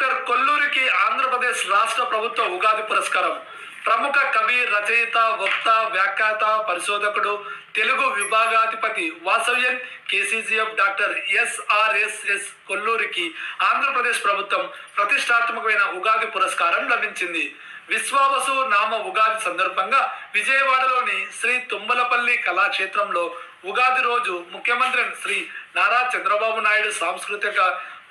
Doctor కొల్లూరికి Andhra Pradesh రాష్ట్ర ప్రభుత్వ ఉగాది పురస్కారం. ప్రముఖ కవి రచయిత వక్త వ్యాఖ్యాత పరిశోధకుడు తెలుగు విభాగాధిపతి వాసవ్యన్ కేసీజీఎఫ్ డాక్టర్ ఎస్ఆర్ఎస్ఎస్ కొల్లూరికి ఆంధ్రప్రదేశ్ ప్రభుత్వం ప్రతిష్టాత్మకమైన ఉగాది పురస్కారం లభించింది. విశ్వావసు నామ ఉగాది సందర్భంగా విజయవాడలోని శ్రీ తుమ్మలపల్లి కళాక్షేత్రంలో ఉగాది రోజు ముఖ్యమంత్రి శ్రీ నారా చంద్రబాబు నాయుడు సాంస్కృతిక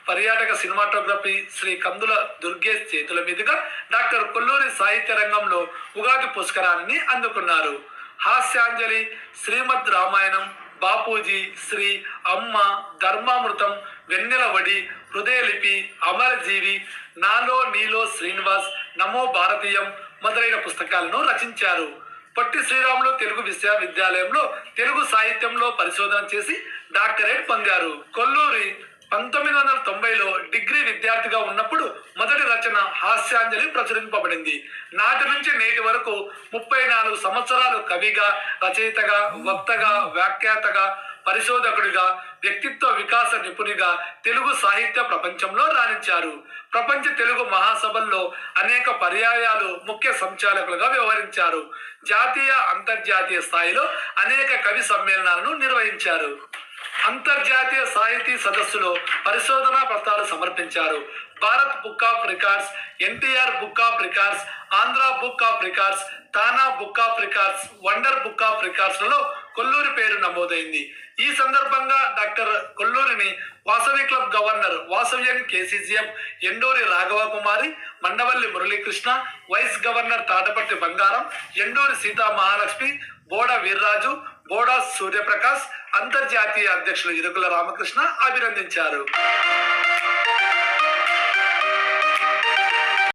పర్యాటక సినిమాటోగ్రఫీ శ్రీ కందుల దుర్గేష్ చేతుల మీదుగా డాక్టర్ కొల్లూరి సాహిత్య రంగంలో ఉగాది పురస్కారాన్ని అందుకున్నారు. హాస్యాంజలి శ్రీమద్ రామాయణం బాపూజీ శ్రీ అమ్మ ధర్మామృతం వెన్నెలవడి హృదయలిపి అమరజీవి నాలో నీలో శ్రీనివాస్ నమో భారతీయం మొదలైన పుస్తకాలను రచించారు. పొట్టి శ్రీరాములు తెలుగు విశ్వవిద్యాలయంలో తెలుగు సాహిత్యంలో పరిశోధన చేసి డాక్టరేట్ పొందారు. కొల్లూరి పంతొమ్మిది వందల తొంభైలో డిగ్రీ విద్యార్థిగా ఉన్నప్పుడు మొదటి రచన హాస్యాంజలి ప్రచురింపబడింది. నాటి నుంచి నేటి వరకు ముప్పై నాలుగు సంవత్సరాలు కవిగా రచయితగా వక్తగా వ్యాఖ్యాతగా పరిశోధకుడిగా వ్యక్తిత్వ వికాస నిపుణిగా తెలుగు సాహిత్య ప్రపంచంలో రాణించారు. ప్రపంచ తెలుగు మహాసభల్లో అనేక పర్యాయాలు ముఖ్య సంచాలకులుగా వ్యవహరించారు. జాతీయ అంతర్జాతీయ స్థాయిలో అనేక కవి సమ్మేళనాలను నిర్వహించారు. అంతర్జాతీయ సాహితీ సదస్సులో పరిశోధనా పత్రాలు సమర్పించారు. Bharat book of records NTR book of records Andhra book of records TANA book of records wonder book of రికార్డ్స్లలో Kolluri పేరు నమోదైంది. ఈ సందర్భంగా డాక్టర్ కొల్లూరిని Vasavi club governor వాసవ్యం KCGM Enduri Raghava Kumari Mandavalli Muralikrishna vice governor Tataparthi Bangaram Enduri Sita Mahalakshmi బోడ వీర్రాజు బోడా సూర్యప్రకాష్ అంతర్జాతీయ అధ్యక్షులు ఇరుకుల రామకృష్ణ అభినందించారు.